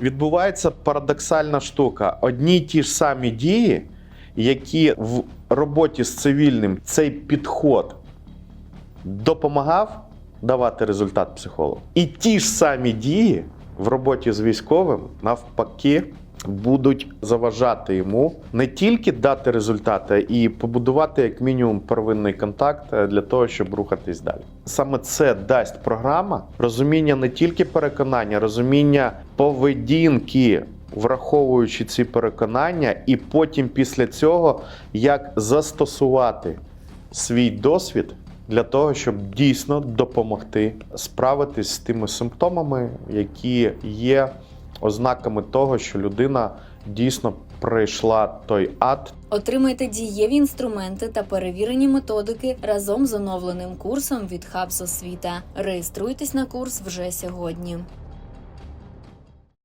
Відбувається парадоксальна штука. Одні й ті ж самі дії, які в роботі з цивільним цей підход допомагав давати результат психологу. І ті ж самі дії в роботі з військовим навпаки будуть заважати йому не тільки дати результати, і побудувати як мінімум первинний контакт е, для того, щоб рухатись далі. Саме це дасть програма розуміння не тільки переконання, розуміння поведінки. Враховуючи ці переконання, і потім після цього як застосувати свій досвід для того, щоб дійсно допомогти справитись з тими симптомами, які є ознаками того, що людина дійсно пройшла той ад, Отримайте дієві інструменти та перевірені методики разом з оновленим курсом від Хабс Освіта. Реєструйтесь на курс вже сьогодні.